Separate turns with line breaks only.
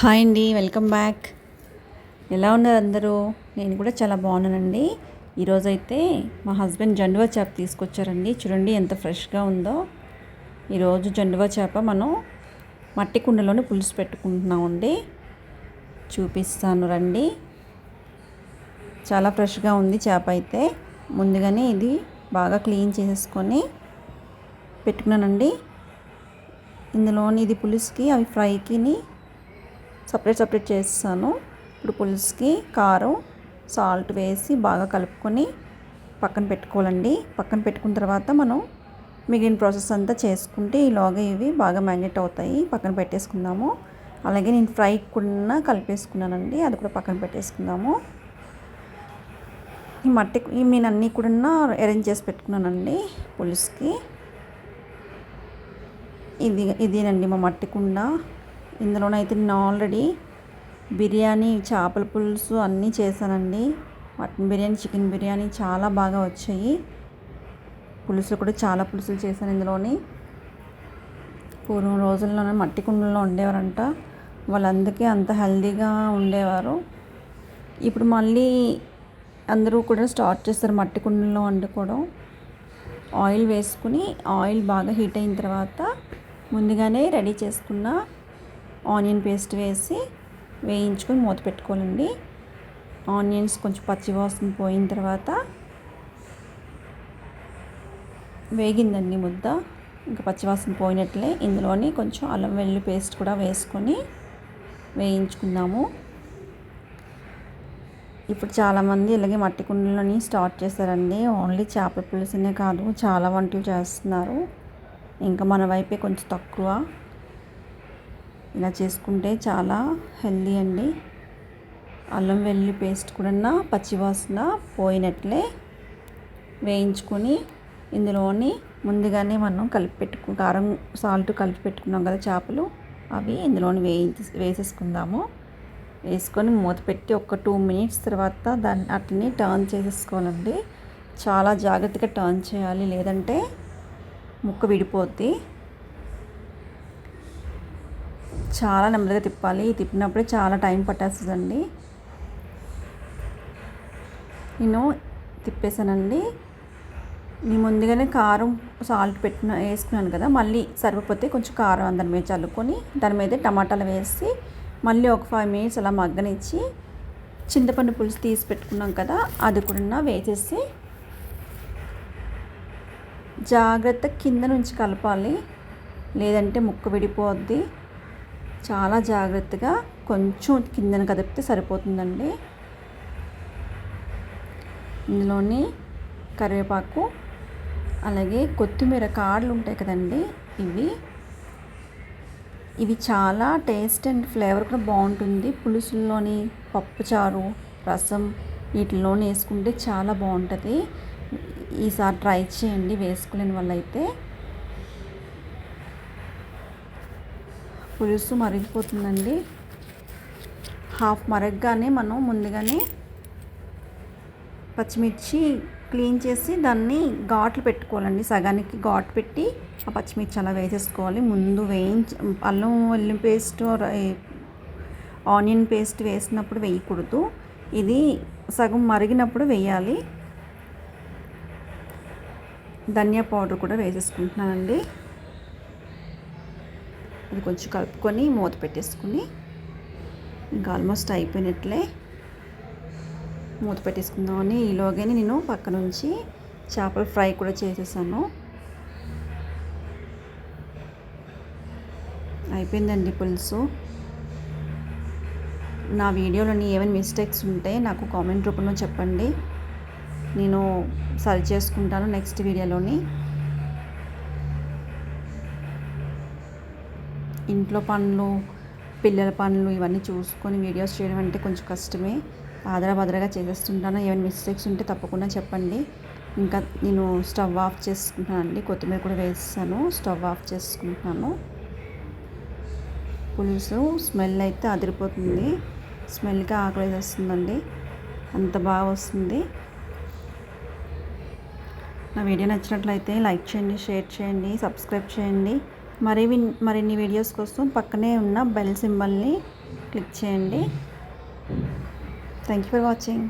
Hi అండి welcome back. ఎలా ఉన్నారు అందరూ? నేను కూడా చాలా బాగున్నానండి. ఈరోజైతే మా హస్బెండ్ జండువా చేప తీసుకొచ్చారండి. చూడండి ఎంత ఫ్రెష్గా ఉందో. ఈరోజు జండువా చేప మనం మట్టి కుండలోనే పులుసు పెట్టుకుంటున్నామండి. చూపిస్తాను రండి. చాలా ఫ్రెష్గా ఉంది చేప అయితే. ముందుగానే ఇది బాగా క్లీన్ చేసేసుకొని పెట్టుకున్నానండి. ఇందులోని ఇది పులుసుకి అవి ఫ్రైకిని సపరేట్ సపరేట్ చేస్తాను. ఇప్పుడు పులుసుకి కారం సాల్ట్ వేసి బాగా కలుపుకొని పక్కన పెట్టుకోవాలండి. పక్కన పెట్టుకున్న తర్వాత మనం మిగిలిన ప్రాసెస్ అంతా చేసుకుంటే ఈలోగా ఇవి బాగా మ్యాగ్నెట్ అవుతాయి. పక్కన పెట్టేసుకుందాము. అలాగే నేను ఫ్రై కూడా కలిపేసుకున్నానండి. అది కూడా పక్కన పెట్టేసుకుందాము. ఈ మట్టి ఈ నేను అన్నీ కూడా అరేంజ్ చేసి పెట్టుకున్నానండి పులుసుకి. ఇది ఇదేనండి మా మట్టి కుండ. ఇందులోనైతే నేను ఆల్రెడీ బిర్యానీ చేపల పులుసు అన్నీ చేశానండి. మటన్ బిర్యానీ చికెన్ బిర్యానీ చాలా బాగా వచ్చాయి. పులుసులు కూడా చాలా పులుసులు చేశాను ఇందులోని. పూర్వం రోజుల్లోనే మట్టి కుండల్లో ఉండేవారంట. వాళ్ళందరికీ అంత హెల్దీగా ఉండేవారు. ఇప్పుడు మళ్ళీ అందరూ కూడా స్టార్ట్ చేస్తారు మట్టి కుండల్లో వండుకోవడం. ఆయిల్ వేసుకుని ఆయిల్ బాగా హీట్ అయిన తర్వాత ముందుగానే రెడీ చేసుకున్న ఆనియన్ పేస్ట్ వేసి వేయించుకొని మూత పెట్టుకోవాలండి. ఆనియన్స్ కొంచెం పచ్చి వాసన పోయిన తర్వాత వేగిందండి ముద్ద. ఇంకా పచ్చివాసన పోయినట్లే. ఇందులోని కొంచెం అల్లం వెల్లుల్లి పేస్ట్ కూడా వేసుకొని వేయించుకుందాము. ఇప్పుడు చాలామంది ఇలాగే మట్టి కుండలని స్టార్ట్ చేశారండి. ఓన్లీ చేపల పులుసునే కాదు చాలా వంటలు చేస్తున్నారు. ఇంకా మన వైపే కొంచెం తక్కువ. ఇలా చేసుకుంటే చాలా హెల్దీ అండి. అల్లం వెల్లుల్లి పేస్ట్ కూడా పచ్చివాసన పోయినట్లే వేయించుకొని ఇందులోని ముందుగానే మనం కలిపి పెట్టుకు కారం సాల్ట్ కలిపి పెట్టుకున్నాం కదా చేపలు అవి ఇందులోని వేయించి వేసేసుకుందాము. వేసుకొని మూత పెట్టి ఒక టూ మినిట్స్ తర్వాత దాన్ని అట్లని టర్న్ చేసేసుకోవాలండి. చాలా జాగ్రత్తగా టర్న్ చేయాలి లేదంటే ముక్క విడిపోద్ది. చాలా నెమ్మదిగా తిప్పాలి. తిప్పినప్పుడే చాలా టైం పట్టేస్తుందండి. నేను తిప్పేసానండి. నేను ముందుగానే కారం సాల్ట్ పెట్టిన వేసుకున్నాను కదా మళ్ళీ సరిపోతే కొంచెం కారం దాని మీద చల్లుకొని దాని మీద టమాటాలు వేసి మళ్ళీ ఒక ఫైవ్ మినిట్స్ అలా మగ్గనిచ్చి చింతపండు పులుసు తీసి పెట్టుకున్నాం కదా అది కూడా వేసేసి జాగ్రత్త కింద నుంచి కలపాలి. లేదంటే ముక్క విడిపోద్ది. చాలా జాగ్రత్తగా కొంచెం కిందన కదిపితే సరిపోతుందండి. ఇందులోని కరివేపాకు అలాగే కొత్తిమీర కాడలు ఉంటాయి కదండి ఇవి. ఇవి చాలా టేస్ట్ అండ్ ఫ్లేవర్ కూడా బాగుంటుంది. పులుసుల్లోని పప్పుచారు రసం వీటిలోనే వేసుకుంటే చాలా బాగుంటుంది. ఈసారి ట్రై చేయండి వేసుకోలేని వాళ్ళైతే. పులుసు మరిగిపోతుందండి. హాఫ్ మరగగానే మనం ముందుగానే పచ్చిమిర్చి క్లీన్ చేసి దాన్ని ఘాట్లు పెట్టుకోవాలండి. సగానికి ఘాటు పెట్టి ఆ పచ్చిమిర్చి అలా వేసేసుకోవాలి. ముందు వేయించి అల్లం వెల్లుల్లి పేస్ట్ ఆనియన్ పేస్ట్ వేసినప్పుడు వేయకూడదు. ఇది సగం మరిగినప్పుడు వేయాలి. ధనియా పౌడర్ కూడా వేసేసుకుంటున్నానండి. అది కొంచెం కలుపుకొని మూత పెట్టేసుకుని ఇంకా ఆల్మోస్ట్ అయిపోయినట్లే మూత పెట్టేసుకుందామని ఈలోగానే నేను పక్క నుంచి చేపల ఫ్రై కూడా చేసేసాను. అయిపోయిందండి పులుసు. నా వీడియోలోని ఏమైనా మిస్టేక్స్ ఉంటే నాకు కామెంట్ రూపంలో చెప్పండి. నేను సరి చేసుకుంటాను నెక్స్ట్ వీడియోలోని. ఇంట్లో పనులు పిల్లల పనులు ఇవన్నీ చూసుకొని వీడియోస్ చేయడం అంటే కొంచెం కష్టమే. ఆదరా బదరగా చేసేస్తుంటాను. ఏమైనా మిస్టేక్స్ ఉంటే తప్పకుండా చెప్పండి. ఇంకా నేను స్టవ్ ఆఫ్ చేసుకుంటానండి కొత్తిమీర కూడా వేస్తాను. స్టవ్ ఆఫ్ చేసుకుంటున్నాను. పులుసు స్మెల్ అయితే అదిరిపోతుంది. స్మెల్గా ఆకలి వస్తుందండి అంత బాగా వస్తుంది. నా వీడియో నచ్చినట్లయితే లైక్ చేయండి షేర్ చేయండి సబ్స్క్రైబ్ చేయండి. మరి మరిన్ని వీడియోస్ కోసం పక్కనే ఉన్న బెల్ సింబల్ని క్లిక్ చేయండి. Thank you for watching